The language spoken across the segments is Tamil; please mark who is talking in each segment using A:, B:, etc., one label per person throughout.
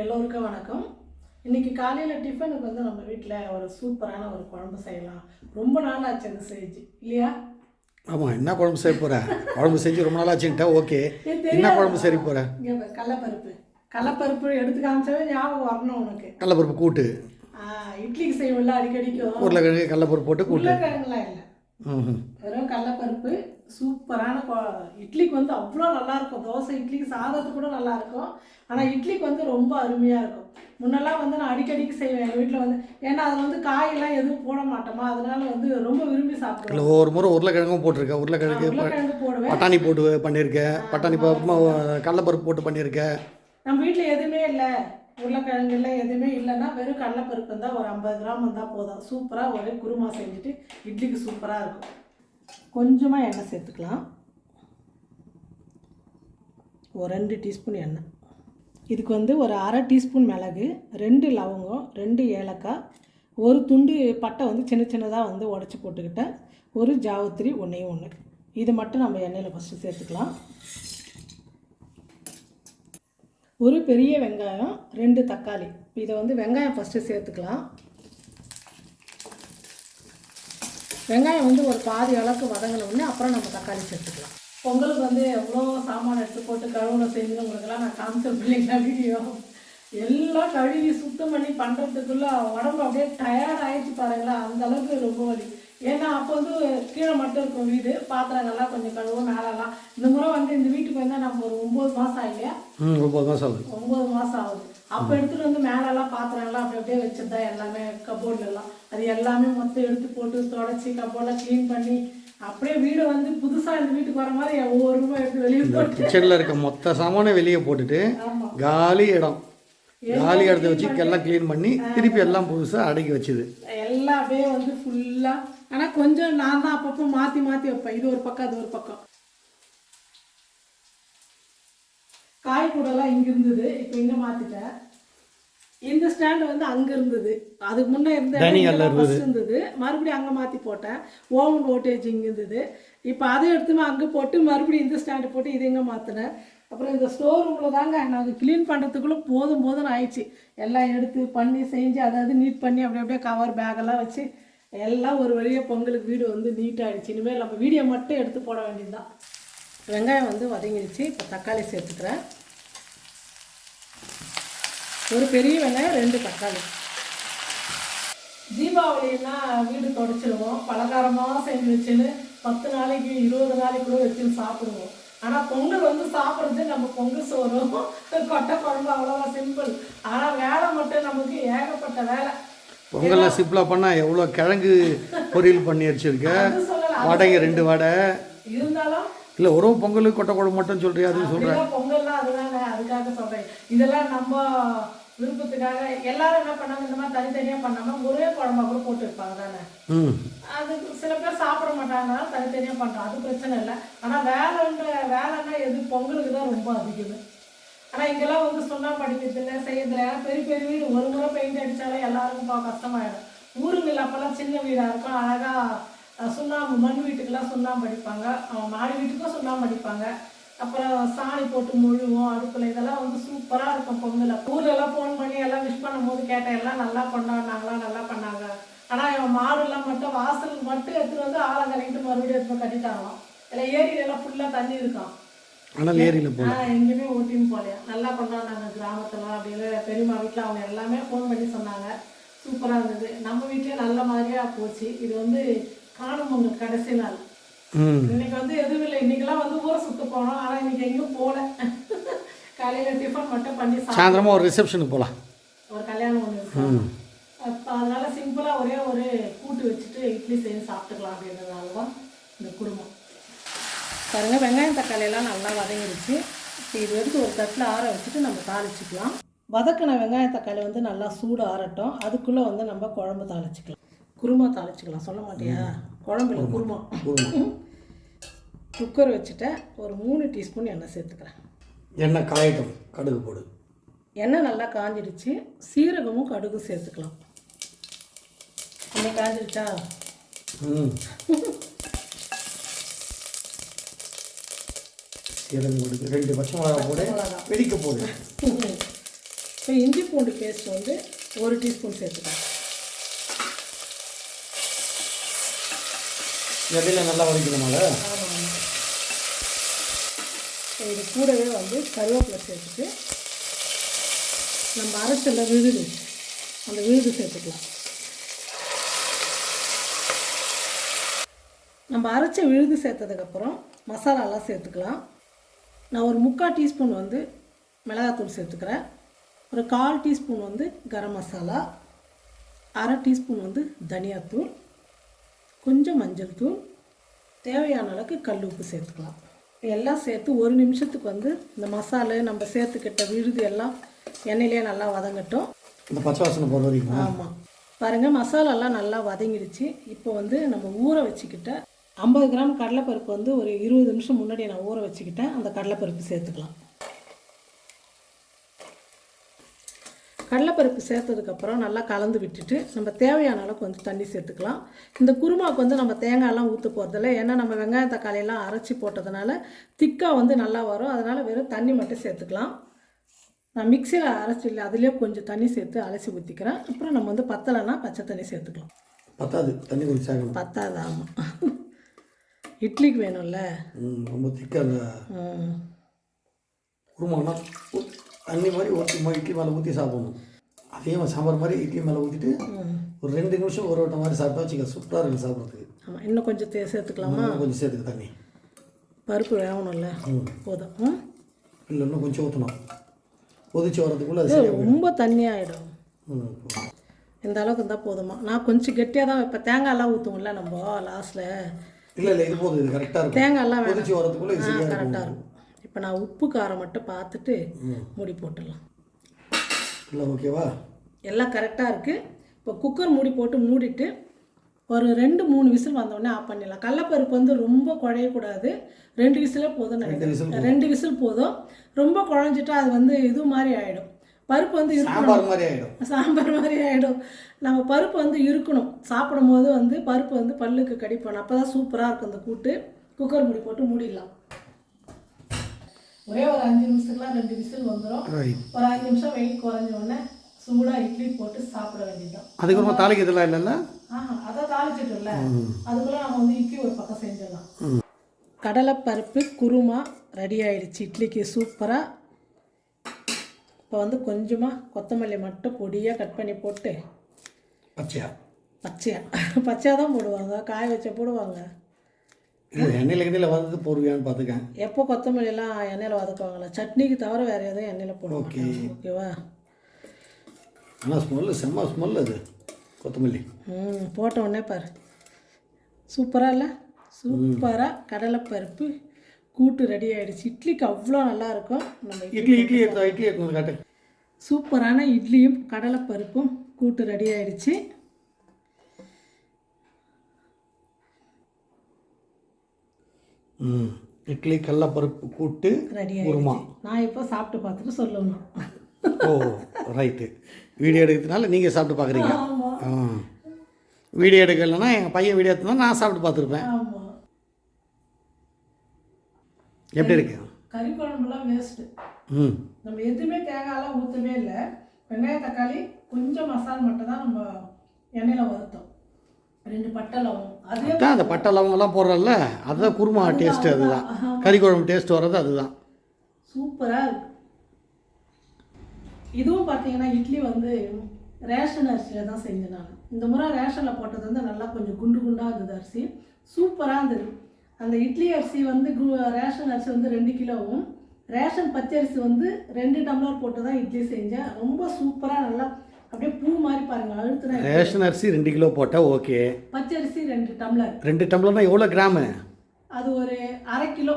A: எல்லோருக்கும் வணக்கம். இன்னைக்கு காலையில் டிஃபனுக்கு வந்து நம்ம வீட்டில் ஒரு சூப்பரான ஒரு குழம்பு செய்யலாம். ரொம்ப நாள் ஆச்சு அது செஞ்சு இல்லையா?
B: ஆமாம் என்ன குழம்பு செய்ய போகிற குழம்பு செஞ்சு ரொம்ப நாள் ஆச்சுன்ட்டா ஓகே என்ன. குழம்பு செய்ய போகிற
A: இங்கே பாரு, கடலப்பருப்பு. கடலப்பருப்பு எடுத்து காமிச்சாவே ஞாபகம் வரணும் உனக்கு.
B: கடலப்பருப்பு கூட்டு.
A: இட்லிக்கு செய்வோம்ல அடிக்கடிக்கும்
B: உருளைக்கிழங்கு கடலப்பருப்பு போட்டு கூட்டு.
A: உருளைக்கிழங்குலாம் இல்லை. வெறும் கடலப்பருப்பு சூப்பரான இட்லிக்கு வந்து அவ்வளோ நல்லா இருக்கும் தோசை இட்லிக்கு சாதத்துக்கு கூட நல்லா இருக்கும் ஆனால் இட்லிக்கு வந்து ரொம்ப அருமையாக இருக்கும். முன்னெல்லாம் வந்து நான் அடிக்கடிக்கு செய்வேன். எங்கள் வீட்டில் வந்து ஏன்னா அதில் வந்து காயெல்லாம் எதுவும் போட மாட்டோமா? அதனால வந்து ரொம்ப விரும்பி சாப்பிடுவேன்.
B: ஒவ்வொரு முறை உருளைக்கிழங்கும் போட்டிருக்கேன். உருளைக்கிழங்கு
A: போடுவேன்.
B: பட்டாணி போட்டு பண்ணியிருக்கேன் பட்டாணி பருப்பு கடலப்பருப்பு போட்டு பண்ணியிருக்கேன்
A: நம்ம வீட்டில் எதுவுமே இல்லை. உருளைக்கிழங்குல எதுவுமே இல்லைன்னா வெறும் கடலைப்பருப்பு இருந்தால் ஒரு ஐம்பது கிராம் இருந்தால் போதும். சூப்பராக ஒரே குருமா செஞ்சுட்டு இட்லிக்கு சூப்பராக இருக்கும். கொஞ்சமாக எண்ணெய் சேர்த்துக்கலாம். ஒரு ரெண்டு டீஸ்பூன் எண்ணெய். இதுக்கு வந்து ஒரு அரை டீஸ்பூன் மிளகு ரெண்டு லவங்கம் ரெண்டு ஏலக்காய் ஒரு துண்டு பட்டை வந்து சின்ன சின்னதாக வந்து உடச்சி போட்டுக்கிட்டேன். ஒரு ஜாவத்திரி ஒன்றையும் ஒன்று இது மட்டும் நம்ம எண்ணெயில் ஃபஸ்ட்டு சேர்த்துக்கலாம். ஒரு பெரிய வெங்காயம் ரெண்டு தக்காளி. இதை வந்து வெங்காயம் ஃபஸ்ட்டு சேர்த்துக்கலாம். வெங்காயம் வந்து ஒரு பாதி அளவுக்கு வதங்கின உடனே அப்புறம் நம்ம தக்காளி சேர்த்துக்கலாம். பொங்கலுக்கு வந்து எவ்வளோ சாமான எடுத்து போட்டு கழுவுன செஞ்சு உங்களுக்கெல்லாம் நான் காமிச்ச இல்லைங்களா வீடியோ. எல்லாம் கழுவி சுத்தம் பண்ணி பண்ணுறதுக்குள்ளே உடம்பு அப்படியே டயர்ட் ஆயிடுச்சு பாருங்களேன். அந்த அளவுக்கு ரொம்ப வலி. ஏன்னா அப்போ வந்து கீழே மட்டும் இருக்கும் வீடு. பாத்திரங்கள்லாம் கொஞ்சம் கழுவும் மேலெல்லாம். இந்த முறை வந்து இந்த வீட்டுக்கு வந்தால் நம்ம ஒரு ஒம்பது மாதம் ஆகலையா
B: ம் ஒம்பது மாதம் ஆகுது.
A: ஒம்பது மாதம் ஆகுது. அப்போ எடுத்துகிட்டு வந்து மேலெல்லாம் பாத்திரம்லாம் அப்படி அப்படியே வச்சிருந்தா எல்லாமே கபோர்ட்ல எல்லாம். அது எல்லாமே மொத்தம் எடுத்து போட்டு தொடச்சி கபோர்டில் க்ளீன் பண்ணி அப்படியே வீடு வந்து புதுசாக இந்த வீட்டுக்கு வர மாதிரி ஒவ்வொரு ரூபாய் எடுத்து வெளியே போட்டு
B: கிச்சனில் இருக்க மொத்த சாமானை வெளியே போட்டுட்டு காலி இடம். காலி இடத்த வச்சு எல்லாம் க்ளீன் பண்ணி திருப்பி எல்லாம் புதுசாக அடக்கி வச்சுது.
A: எல்லாம் அப்படியே வந்து ஃபுல்லாக ஆனால் கொஞ்சம் நான் தான் அப்பப்போ மாற்றி மாற்றி வைப்பேன். இது ஒரு பக்கம் அது ஒரு பக்கம். காய் கூடலாம் இங்கே இருந்தது. இப்போ இங்கே மாற்றிட்டேன் இந்த ஸ்டாண்டு வந்து அங்கே இருந்தது. அதுக்கு முன்னே இருந்த
B: இருந்தது.
A: மறுபடியும் அங்கே மாற்றி போட்டேன். ஓவன் ஓட்டேஜ் இங்கே இருந்தது. இப்போ அதை எடுத்துமே அங்கே போட்டு மறுபடியும் இந்த ஸ்டாண்டு போட்டு இது இங்கே மாற்றினேன் அப்புறம் இந்த ஸ்டோர் ரூமில் தாங்க நாங்கள் க்ளீன் பண்ணுறதுக்குள்ளே போதும் போதும்னு ஆயிடுச்சு. எல்லாம் எடுத்து பண்ணி செஞ்சு அதாவது நீட் பண்ணி அப்படி அப்படியே கவர் பேக்கெல்லாம் வச்சு எல்லாம் ஒரு வழியாக பொங்கலுக்கு வீடு வந்து நீட்டாகிடுச்சு இனிமேல் நம்ம வீடியோ மட்டும் எடுத்து போட வேண்டியது தான் வெங்காயம் வந்து வதங்கிடுச்சு. இப்போ தக்காளி சேர்த்துக்கிறேன். ஒரு பெரிய வெங்காயம் ரெண்டு தக்காளி. தீபாவளின்னா வீடு தொடச்சிடுவோம் பலகாரமாக செஞ்சு வச்சுன்னு பத்து நாளைக்கு இருபது நாளைக்கு கூட வச்சுன்னு சாப்பிடுவோம். ஆனால் பொங்கல் வந்து சாப்பிட்றது நம்ம பொங்கல் சோறும் கொட்டை குழம்பு அவ்வளோவா சிம்பிள் ஆனால் வேலை மட்டும் நமக்கு ஏகப்பட்ட வேலை.
B: பொங்கலில் சிம்பிளாக பண்ணால் எவ்வளோ கிழங்கு பொரியல் பண்ணி வச்சுருக்க? வடைங்க ரெண்டு வடை.
A: இருந்தாலும்
B: இல்லை ஒரு பொங்கல் கொட்டை குழம்பு மட்டும் சொல்கிறியா அதுவும் சொல்கிறேன்
A: பொங்கல்னா அதுதாங்க அதுக்காக சொல்றேன். இதெல்லாம் நம்ம விருப்பத்துக்காக எல்லாரும் என்ன பண்ணாங்க? இந்த மாதிரி தனித்தனியா பண்ணாம ஒரே குழம்பா கூட போட்டு வைப்பாங்க தானே அது சில பேர் சாப்பிட மாட்டாங்க தனித்தனியா பண்றோம். அது பிரச்சனை இல்லை. ஆனா வேலைன்ற வேலைன்னா எது? பொங்கலுக்கு தான் ரொம்ப அதிகம். ஆனா இங்கெல்லாம் வந்து சுண்ணாம்பு அடிக்கிறதுல செய்யறதுல ஏன்னா பெரிய பெரிய வீடு ஒரு முறை பெயிண்ட் அடிச்சாலே எல்லாருக்கும் கஷ்டமாயிடும். ஊருங்களில் அப்பெல்லாம் சின்ன வீடா இருக்கும். அழகா சுண்ணாம்பு மண் வீட்டுக்கெல்லாம் சுண்ணாம்பு அடிப்பாங்க. மாடி வீட்டுக்கும் சுண்ணாம்பு அடிப்பாங்க. அப்புறம் சாணி போட்டு முழுவோம் அடுப்புல இதெல்லாம் வந்து சூப்பரா இருக்கும் பொங்கல். ஊர்ல எல்லாம் ஃபோன் பண்ணி எல்லாம் விஷ் பண்ணும் போது கேட்டேன் எல்லாம் நல்லா கொண்டாடினாங்களா? நல்லா பண்ணாங்க. ஆனா இவன் மாடுலாம் மட்டும் வாசல் மட்டும் எடுத்துட்டு வந்து ஆழம் கழிட்டு மறுபடியும் எடுத்து போய் கட்டிட்டாங்களாம். இல்லை ஏரியில எல்லாம் ஃபுல்லா தண்ணி இருக்கான்
B: ஆனால் ஏரியில் போ
A: ஆ எங்கேயுமே ஓட்டின்னு போகலையா? நல்லா கொண்டாடினாங்க கிராமத்துல அப்படின்னு பெரியம்மா வீட்டில் அவங்க எல்லாமே ஃபோன் பண்ணி சொன்னாங்க. சூப்பராக இருந்தது. நம்ம வீட்லயே நல்ல மாதிரியா போச்சு. இது வந்து காணும் பொங்கல் கடைசி நாள். இன்னைக்கு வந்து எதுவும் இல்லை. இன்னைக்கெல்லாம் வந்து ஊரை சுத்த போனோம். ஆனால் இன்னைக்கு எங்கேயும் போகல காலையில் டிஃபன் மட்டும் பண்ணி
B: சாயந்தரமாக ஒரு ரிசப்ஷனுக்கு போகலாம்
A: ஒரு கல்யாணம் ஒன்று அப்போ அதனால சிம்பிளாக ஒரே ஒரு கூட்டு வச்சுட்டு இட்லி செஞ்சு சாப்பிட்டுக்கலாம் அப்படின்றதுனால தான் இந்த குடும்பம். பாருங்க வெங்காயம் தக்காளி எல்லாம் நல்லா வதங்கிடுச்சு இப்போ இது வரைக்கும் ஒரு தட்டில் ஆற வச்சுட்டு நம்ம தாளிச்சுக்கலாம். வதக்கின வெங்காய தக்காளி வந்து நல்லா சூடு ஆறட்டும். அதுக்குள்ளே வந்து நம்ம குழம்பு தாளிச்சுக்கலாம். குருமா தாளிச்சுக்கலாம். சொல்ல மாட்டியா? குழம்பு இல்லை குருமா. குக்கர் வச்சுட்டேன் ஒரு மூணு டீஸ்பூன் எண்ணெய் சேர்த்துக்கிறேன்
B: எண்ணெய் காயட்டும். கடுகு போடு.
A: எண்ணெய் நல்லா காஞ்சிடுச்சு. சீரகமும் கடுகும் சேர்த்துக்கலாம். எண்ணெய் காஞ்சிடுச்சா?
B: சீரகம் கொடுக்கு ரெண்டு பச்சை மிளகா போடு. வெடிக்க போடு.
A: இப்போ இஞ்சி பூண்டு பேஸ்ட் வந்து ஒரு டீஸ்பூன் சேர்த்துக்கலாம்.
B: இடையில நல்லா வதக்கணுமால
A: இது கூடவே வந்து கருவேப்பிலை சேர்த்துட்டு நம்ம அரைச்சல விழுது அந்த விழுது சேர்த்துக்கலாம். நம்ம அரைச்ச விழுது சேர்த்ததுக்கப்புறம் மசாலாலாம் சேர்த்துக்கலாம். நான் ஒரு முக்கால் டீஸ்பூன் வந்து மிளகாத்தூள் சேர்த்துக்கிறேன். ஒரு கால் டீஸ்பூன் வந்து கரம் மசாலா. அரை டீஸ்பூன் வந்து தனியாத்தூள். கொஞ்சம் மஞ்சள் தூள் தேவையான அளவுக்கு கல் உப்பு சேர்த்துக்கலாம். எல்லாம் சேர்த்து ஒரு நிமிஷத்துக்கு வந்து இந்த மசாலா நம்ம சேர்த்துக்கிட்ட விழுது எல்லாம் எண்ணெயிலே நல்லா வதங்கட்டும்.
B: இந்த பச்சை வாசனை வரைக்கும்?
A: ஆமாம் பாருங்கள் மசாலாலாம் நல்லா வதங்கிடுச்சு இப்போ வந்து நம்ம ஊற வச்சுக்கிட்ட ஐம்பது கிராம் கடலைப்பருப்பு வந்து ஒரு இருபது நிமிஷம் முன்னாடி நான் ஊற வச்சுக்கிட்டேன். அந்த கடலைப்பருப்பு சேர்த்துக்கலாம். கடலைப்பருப்பு சேர்த்ததுக்கப்புறம் நல்லா கலந்து விட்டுட்டு நம்ம தேவையான அளவுக்கு வந்து தண்ணி சேர்த்துக்கலாம். இந்த குருமாவுக்கு வந்து நம்ம தேங்காயெல்லாம் ஊற்ற போகிறதில்ல ஏன்னா நம்ம வெங்காயம் தக்காளியெல்லாம் அரைச்சி போட்டதுனால திக்காக வந்து நல்லா வரும். அதனால் வெறும் தண்ணி மட்டும் சேர்த்துக்கலாம். நான் மிக்சியில் அரைச்சி இல்லை அதுலேயே கொஞ்சம் தண்ணி சேர்த்து அலசி ஊற்றிக்கிறேன் அப்புறம் நம்ம வந்து பத்தலைன்னா பச்சை தண்ணி சேர்த்துக்கலாம்.
B: பத்தாது தண்ணி கொஞ்சம் சேர்க்கணும்.
A: பத்தாது ஆமாம் இட்லிக்கு வேணும்ல.
B: ம், ரொம்ப திக்காக. குருமானா? தண்ணி மாதிரி ஊற்றி இட்லி மேலே ஊற்றி சாப்பிடணும். அதே மாதிரி சாம்பார் மாதிரி இட்லி மேலே ஊற்றிட்டு. ஒரு ரெண்டு நிமிஷம் ஒரு வட்டம் மாதிரி சாப்பிட்டா வச்சுக்க சூப்பராக இருக்குது சாப்பிட்றதுக்கு.
A: ஆமாம் இன்னும் கொஞ்சம் சேர்த்துக்கலாமா?
B: கொஞ்சம் சேர்த்துக்கு தண்ணி.
A: பருப்பு வேகணும்ல? போதும்?
B: இல்லை இன்னும் கொஞ்சம் ஊற்றணும் கொதிச்சு வரதுக்குள்ளே அது
A: ரொம்ப தண்ணியாகிடும்
B: ம் போதும்.
A: இந்த அளவுக்கு இருந்தால் போதுமா? நான் கொஞ்சம் கெட்டியாக தான் இப்போ தேங்காயெல்லாம் ஊற்றுவோம்ல நம்ம லாஸ்ட்டில்
B: இல்லை இல்லை இது போதும் இது கரெக்டாக இருக்கும்.
A: தேங்காயெல்லாம்
B: கொதிச்சு வரதுக்குள்ளே
A: கரெக்டாக
B: இருக்கும்.
A: இப்போ நான் உப்பு காரம் மட்டும் பார்த்துட்டு மூடி போட்டுடலாம்.
B: இல்லை ஓகேவா?
A: எல்லாம் கரெக்டாக இருக்குது இப்போ குக்கர் மூடி போட்டு மூடிட்டு ஒரு ரெண்டு மூணு விசில் வந்தோடனே ஆஃப் பண்ணிடலாம். கடலப்பருப்பு வந்து ரொம்ப குழையக்கூடாது. ரெண்டு விசிலே
B: விசில்
A: நினைக்கிறேன் ரெண்டு விசில் போதும். ரொம்ப குழஞ்சிட்டா அது வந்து இது மாதிரி ஆகிடும் பருப்பு வந்து
B: சாம்பார் மாதிரி ஆகிடும்
A: சாம்பார் மாதிரி ஆகிடும் நம்ம பருப்பு வந்து இருக்கணும். சாப்பிடும் போது வந்து பருப்பு வந்து பல்லுக்கு கடிப்பணும் அப்போ தான் சூப்பராக இருக்கும் இந்த கூட்டு. குக்கர் மூடி போட்டு மூடிடலாம். ஒரே ஒரு அஞ்சு நிமிஷத்துக்குலாம் ரெண்டு விசில் வந்துடும் ஒரு அஞ்சு நிமிஷம் வெயிட் குறைஞ்ச உடனே சூடாக இட்லி போட்டு சாப்பிட வேண்டியதுதான்.
B: அதுக்கப்புறமா தாளிக்கு இதெல்லாம் இல்லைல்ல
A: ஆஹா அதை தாளிச்சிட்டோம்ல. அதுக்குள்ள நம்ம வந்து இட்லி ஒரு பக்கம் செஞ்சிடலாம். கடலைப்பருப்பு குருமா ரெடி ஆயிடுச்சு. இட்லிக்கு சூப்பராக இப்போ வந்து கொஞ்சமாக கொத்தமல்லி மட்டும் பொடியாக கட் பண்ணி போட்டு
B: பச்சையா?
A: பச்சையாக பச்சையாக தான் போடுவாங்க. காய வச்ச போடுவாங்க.
B: இல்லை எண்ணெயில் எண்ணெயில் வதந்து போடுவியான்னு பார்த்துக்கேன்.
A: எப்போ கொத்தமல்லிலாம் எண்ணெயில் வதக்குவாங்களா? சட்னிக்கு தவிர வேறு எதுவும் எண்ணெயில் போடுவாங்க
B: ஓகே.
A: ஓகேவா?
B: ஆனால் ஸ்மெல்லு செம்ம ஸ்மெல் அது கொத்தமல்லி.
A: ம் போட்ட உடனே பாரு. சூப்பராக இல்லை? சூப்பராக கடலைப்பருப்பு கூட்டு ரெடி ஆயிடுச்சு. இட்லிக்கு அவ்வளோ நல்லா இருக்கும். நம்ம
B: இட்லி இட்லி இட்லி எடுத்து காட்டு.
A: சூப்பரான இட்லியும் கடலைப்பருப்பும் கூட்டு ரெடி ஆயிடுச்சு
B: ம் இட்லி கடலப்பருப்பு கூட்டு
A: ரெடி
B: குருமா.
A: நான் இப்போ சாப்பிட்டு பார்த்துட்டு சொல்லணும்.
B: ஓ ரைட்டு. வீடியோ எடுக்கிறதுனால நீங்கள் சாப்பிட்டு பார்க்குறீங்க. வீடியோ எடுக்கலைன்னா எங்கள் பையன் வீடியோ எடுத்தா நான் சாப்பிட்டு பார்த்துருப்பேன். எப்படி இருக்கு?
A: கறி குழம்புலாம் வேஸ்ட்டு
B: ம்.
A: நம்ம எதுவுமே தேங்காயெல்லாம் ஊற்றவே இல்லை. வெங்காய தக்காளி கொஞ்சம் மசாலா மட்டும் தான் நம்ம எண்ணெயில் வறுத்தோம். ரெண்டு பட்டை லவங்கம். அதே
B: அதான் அந்த பட்டை லவங்கெல்லாம் போடுறல்ல அதுதான் குருமா டேஸ்ட்டு அதுதான். கறி குழம்பு டேஸ்ட் வர்றது அதுதான்.
A: சூப்பராக இருக்கு. இதுவும் பார்த்தீங்கன்னா இட்லி வந்து ரேஷன் அரிசியில் தான் செஞ்சேன் நான். இந்த முறை ரேஷனில் போட்டது வந்து நல்லா கொஞ்சம் குண்டு குண்டாக இருந்தது அரிசி. சூப்பராக இருந்தது. அந்த இட்லி அரிசி வந்து கு- ரேஷன் அரிசி வந்து ரெண்டு கிலோவும் ரேஷன் பச்சரிசி வந்து ரெண்டு டம்ளர் போட்டு தான் இட்லி செஞ்சேன். ரொம்ப சூப்பராக நல்லா அப்படியே பூ மாதிரி பாருங்க அழுத்துனா
B: ரேஷன் அரிசி ரெண்டு கிலோ போட்டால் ஓகே.
A: பச்சரிசி ரெண்டு டம்ளர்.
B: ரெண்டு டம்ளர்னா எவ்வளோ கிராமு?
A: அது ஒரு அரை கிலோ.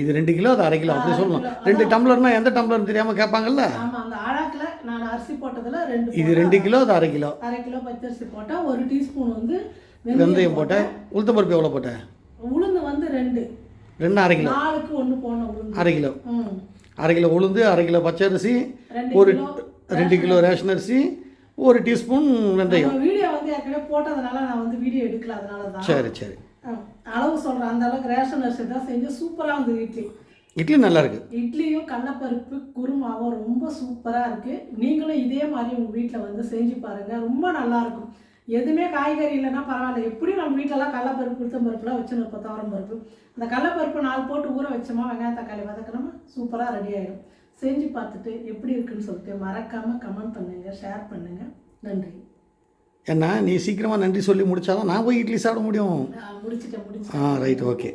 B: இது ரெண்டு கிலோ அது அரை கிலோ அப்படி சொல்லணும். ரெண்டு டம்ளர்னா எந்த டம்ளர்னு தெரியாமல் கேட்பாங்கல்ல?
A: ஆமாம் அந்த ஆழாக்கில் நான் அரிசி போட்டதில் ரெண்டு
B: இது ரெண்டு கிலோ அது அரை கிலோ?
A: அரை கிலோ பச்சரிசி போட்டால் ஒரு டீஸ்பூன் வந்து
B: வெந்தயம் போட்டேன். உளுத்தம்பருப்பு எவ்வளோ போட்டேன்
A: உளுந்து வந்து ரெண்டு.
B: ரெண்டு அரை கிலோ.
A: நாலுக்கு ஒன்று போடணும்
B: அரை கிலோ. அரை கிலோ உளுந்து அரை கிலோ பச்சரிசி ஒரு ரெண்டு கிலோ ரேஷன் அரிசி ஒரு டீஸ்பூன் வெந்தயம்.
A: வீடியோ வந்து ஏற்கனவே போட்டதுனால நான் வந்து வீடியோ எடுக்கல அதனால தான்
B: சரி. சரி
A: அளவு சொல்கிறேன் அந்த அளவுக்கு ரேஷன் அரிசி தான் செஞ்சு சூப்பராக இருந்தது இட்லி.
B: இட்லி நல்லா இருக்கு.
A: இட்லியும் கடலப்பருப்பு குருமாவும் ரொம்ப சூப்பராக இருக்குது நீங்களும் இதே மாதிரி உங்கள் வீட்டில் வந்து செஞ்சு பாருங்கள் ரொம்ப நல்லா இருக்கும். எதுவுமே காய்கறி இல்லைன்னா பரவாயில்ல. எப்படியும் நம்ம வீட்டிலலாம் கடலப்பருப்பு உளுத்தம் பருப்புலாம் வச்சு இப்போ துவரம் பருப்பு. அந்த கடலப்பருப்பு நாலு போட்டு ஊற வச்சோமா வெங்காயம் தக்காளி வதக்கணுமா சூப்பராக ரெடி ஆகிடும் செஞ்சு பார்த்துட்டு எப்படி இருக்குன்னு சொல்லிட்டு மறக்காமல் கமெண்ட் பண்ணுங்கள் ஷேர் பண்ணுங்கள் நன்றி.
B: ஏன்னா நீ சீக்கிரமாக நன்றி சொல்லி முடிச்சாதான் நான் போய் இட்லி சாப்பிட முடியும்.
A: முடிச்சிட்டேன் முடிச்சிட்டேன்.
B: ஆ ரைட் ஓகே